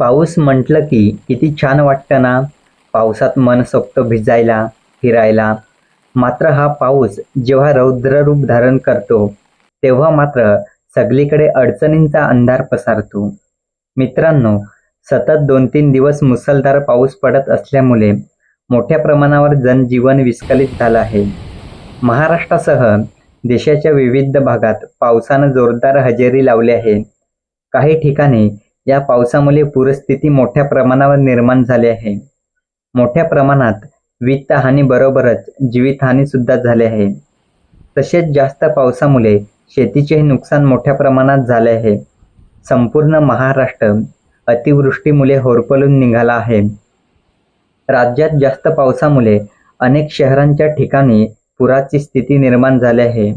पाऊस म्हटलं की किती छान वाटतं ना. पावसात मन सोपतं भिजायला फिरायला. मात्र हा पाऊस जेव्हा रौद्ररूप धारण करतो तेव्हा मात्र सगळीकडे अडचणींचा अंधार पसरतो. मित्रांनो सतत दोन तीन दिवस मुसळधार पाऊस पडत असल्यामुळे मोठ्या प्रमाणावर जनजीवन विस्कळीत झालं आहे. महाराष्ट्रासह देशाच्या विविध भागात पावसानं जोरदार हजेरी लावली आहे. काही ठिकाणी या पावसामुळे पूरस्थिती मोठ्या प्रमाणावर निर्माण झाली आहे. मोठ्या प्रमाणात वित्तहानीबरोबरच जीवितहानी सुद्धा झाली आहे. तसेच जास्त पावसामुळे शेतीचेही नुकसान मोठ्या प्रमाणात झाले आहे. संपूर्ण महाराष्ट्र अतिवृष्टीमुळे होरपळून निघाला आहे. राज्यात जास्त पावसामुळे अनेक शहरांच्या ठिकाणी पुराची स्थिती निर्माण झाली आहे.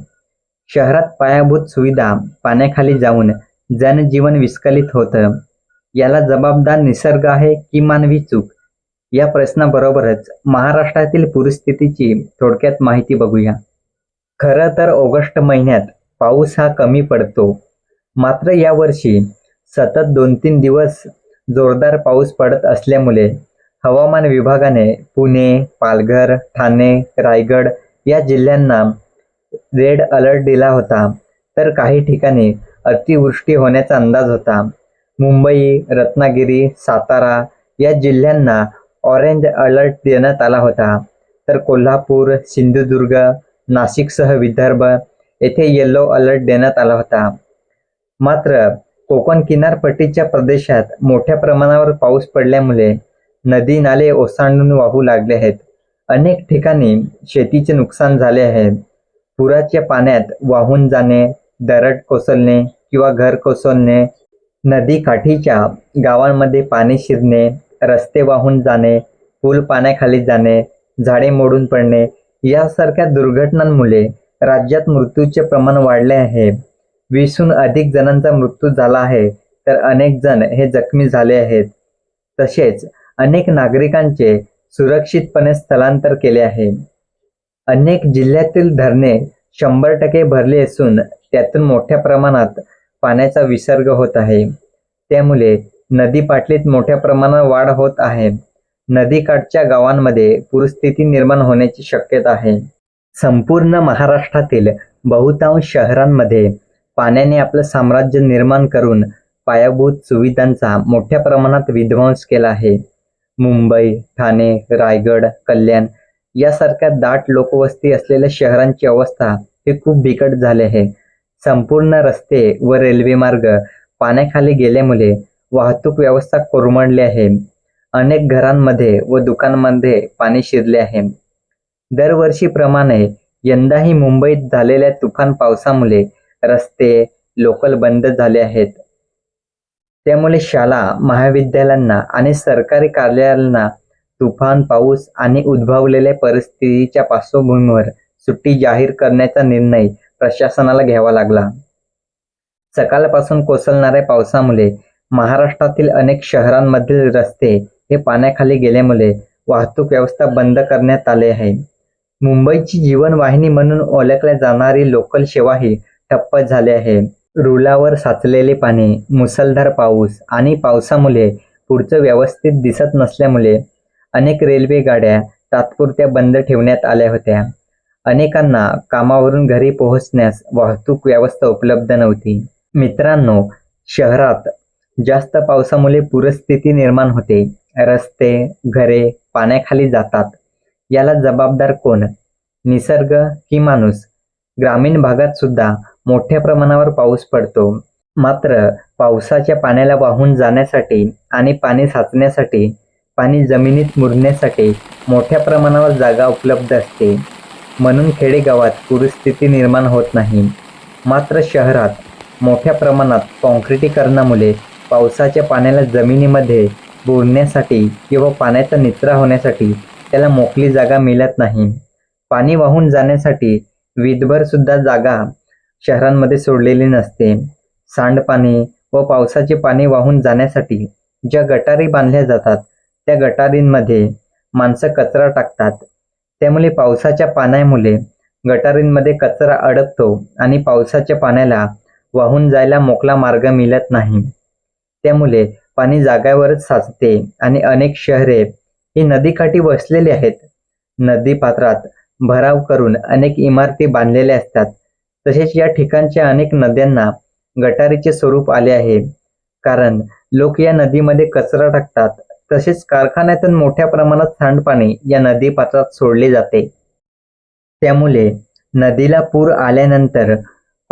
शहरात पायाभूत सुविधा पाण्याखाली जाऊन जनजीवन विस्कलित होतं. याला जबाबदार निसर्ग आहे की मानवी चूक? या प्रश्नाबरोबरच महाराष्ट्रातील पूरस्थितीची थोडक्यात माहिती बघूया. खरं तर ऑगस्ट महिन्यात पाऊस हा कमी पडतो. मात्र यावर्षी सतत दोन तीन दिवस जोरदार पाऊस पडत असल्यामुळे हवामान विभागाने पुणे पालघर ठाणे रायगड या जिल्ह्यांना रेड अलर्ट दिला होता. तर काही ठिकाणी अतिवृष्टी होण्याचा अंदाज होता. मुंबई रत्नागिरी सातारा या जिल्ह्यांना ऑरेंज अलर्ट देण्यात आला होता. तर कोल्हापूर सिंधुदुर्ग नाशिकसह विदर्भ येथे येलो अलर्ट देण्यात आला होता. मात्र कोकण किनारपट्टीच्या प्रदेशात मोठ्या प्रमाणावर पाऊस पडल्यामुळे नदी नाले ओसांडून वाहू लागले आहेत. अनेक ठिकाणी शेतीचे नुकसान झाले आहे. पुराच्या पाण्यात वाहून जाणे दरड कोसळणे किंवा घर कोसळणे नदी काठीच्या गावांमध्ये पाणी शिरणे रस्ते वाहून जाणे पूल पाण्याखाली जाणे झाडे मोडून पडणे यासारख्या दुर्घटनांमुळे राज्यात मृत्यूचे प्रमाण वाढले आहे. वीसहून अधिक जणांचा मृत्यू झाला आहे तर अनेक जण हे जखमी झाले आहेत. तसेच अनेक नागरिकांचे सुरक्षितपणे स्थलांतर केले आहे. अनेक जिल्ह्यातील धरणे शंभर टक्के भरली असून त्यातून मोठ्या प्रमाणात पाण्याचा विसर्ग होत आहे. त्यामुळे नदी पाटलीत मोठ्या प्रमाणात वाढ होत आहे. नदीकाठच्या गावांमध्ये पूरस्थिती निर्माण होण्याची शक्यता आहे. संपूर्ण महाराष्ट्रातील बहुतांश शहरांमध्ये पाण्याने आपलं साम्राज्य निर्माण करून पायाभूत सुविधांचा मोठ्या प्रमाणात विध्वंस केला आहे. मुंबई ठाणे रायगड कल्याण यासारख्या दाट लोकवस्ती असलेल्या शहरांची अवस्था ही खूप बिकट झाली आहे. संपूर्ण रस्ते व रेल्वे मार्ग पाण्याखाली गेल्यामुळे वाहतूक व्यवस्था कोरमडली आहे. अनेक घरांमध्ये व दुकानांमध्ये पाणी शिरले आहे. दरवर्षीप्रमाणे यंदाही मुंबईत झालेल्या तुफान पावसामुळे रस्ते लोकल बंद झाले आहेत. त्यामुळे शाळा महाविद्यालयांना आणि सरकारी कार्यालयांना तुफान पाऊस आणि उद्भवलेल्या परिस्थितीच्या पार्श्वभूमीवर सुट्टी जाहीर करण्याचा निर्णय प्रशासनाला घ्यावा लागला. सकाळपासून कोसळणाऱ्या पावसामुळे महाराष्ट्रातील अनेक शहरांमधील रस्ते हे पाण्याखाली गेल्यामुळे वाहतूक व्यवस्था बंद करण्यात आले आहे. मुंबईची जीवनवाहिनी म्हणून ओळखल्या जाणारी लोकल सेवाही ठप्प झाली आहे. रुलावर साचलेले पाणी मुसळधार पाऊस आणि पावसामुळे पुढचं व्यवस्थित दिसत नसल्यामुळे अनेक रेल्वे गाड्या तात्पुरत्या बंद ठेवण्यात आल्या होत्या. अनेकांना कामावरून घरी पोहोचण्यास वाहतूक व्यवस्था उपलब्ध नव्हती. मित्रांनो शहरात जास्त पावसामुळे पूरस्थिती निर्माण होते. रस्ते घरे पाण्याखाली जातात. याला जबाबदार कोण? निसर्ग की माणूस? ग्रामीण भागात सुद्धा मोठ्या प्रमाणावर पाऊस पडतो. मात्र पावसाच्या पाण्याला वाहून जाण्यासाठी आणि पाणी साचण्यासाठी पाणी जमिनीत मुरण्यासाठी मोठ्या प्रमाणावर जागा उपलब्ध असते. म्हणून खेडेगावात पूरस्थिती निर्माण होत नाही. मात्र शहरात मोठ्या प्रमाणात काँक्रिटीकरणामुळे पावसाच्या पाण्याला जमिनीमध्ये बोलण्यासाठी किंवा पाण्याचा निचरा होण्यासाठी त्याला मोकळी जागा मिळत नाही. पाणी वाहून जाण्यासाठी विधभरसुद्धा जागा शहरांमध्ये सोडलेली नसते. सांडपाणी व पावसाचे पाणी वाहून जाण्यासाठी ज्या गटारी बांधल्या जातात त्या गटारींमध्ये माणसं कचरा टाकतात. त्यामुळे पावसाच्या पाण्यामुळे गटारींमध्ये कचरा अडकतो आणि पावसाच्या पाण्याला वाहून जायला मोकळा मार्ग मिळत नाही. त्यामुळे पाणी जाग्यावरच साचते आणि अनेक शहरे ही नदीकाठी वसलेली आहेत. नदी पात्रात भराव करून अनेक इमारती बांधलेल्या असतात. तसेच या ठिकाणच्या अनेक नद्यांना गटारीचे स्वरूप आले आहे. कारण लोक या नदीमध्ये कचरा टाकतात तसेच कारखान्यातून मोठ्या प्रमाणात सांडपाणी या नदी पात्रात सोडले जाते. त्यामुळे नदीला पूर आल्यानंतर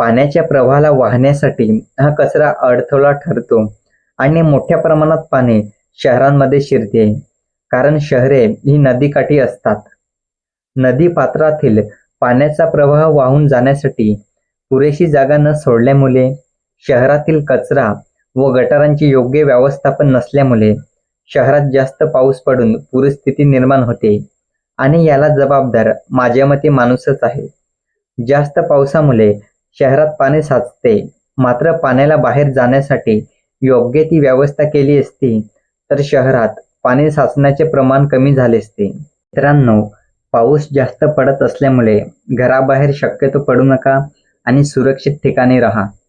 पाण्याच्या प्रवाहाला वाहण्यासाठी हा कचरा अडथळा ठरतो आणि मोठ्या प्रमाणात पाणी शहरांमध्ये शिरते कारण शहरे ही नदीकाठी असतात. नदी पात्रातील पाण्याचा प्रवाह वाहून जाण्यासाठी पुरेशी जागा न सोडल्यामुळे शहरातील कचरा व गटारांची योग्य व्यवस्थापन नसल्यामुळे शहरात जास्त पाऊस पडून पूरस्थिती निर्माण होते. आणि याला जबाबदार माझ्या मते माणूसच आहे. जास्त पावसामुळे शहरात पाणी साचते. मात्र पाण्याला बाहेर जाण्यासाठी योग्य ती व्यवस्था केली असती तर शहरात पाणी साचण्याचे प्रमाण कमी झाले असते. मित्रांनो पाऊस जास्त पडत असल्यामुळे घराबाहेर शक्यतो पडू नका आणि सुरक्षित ठिकाणी राहा.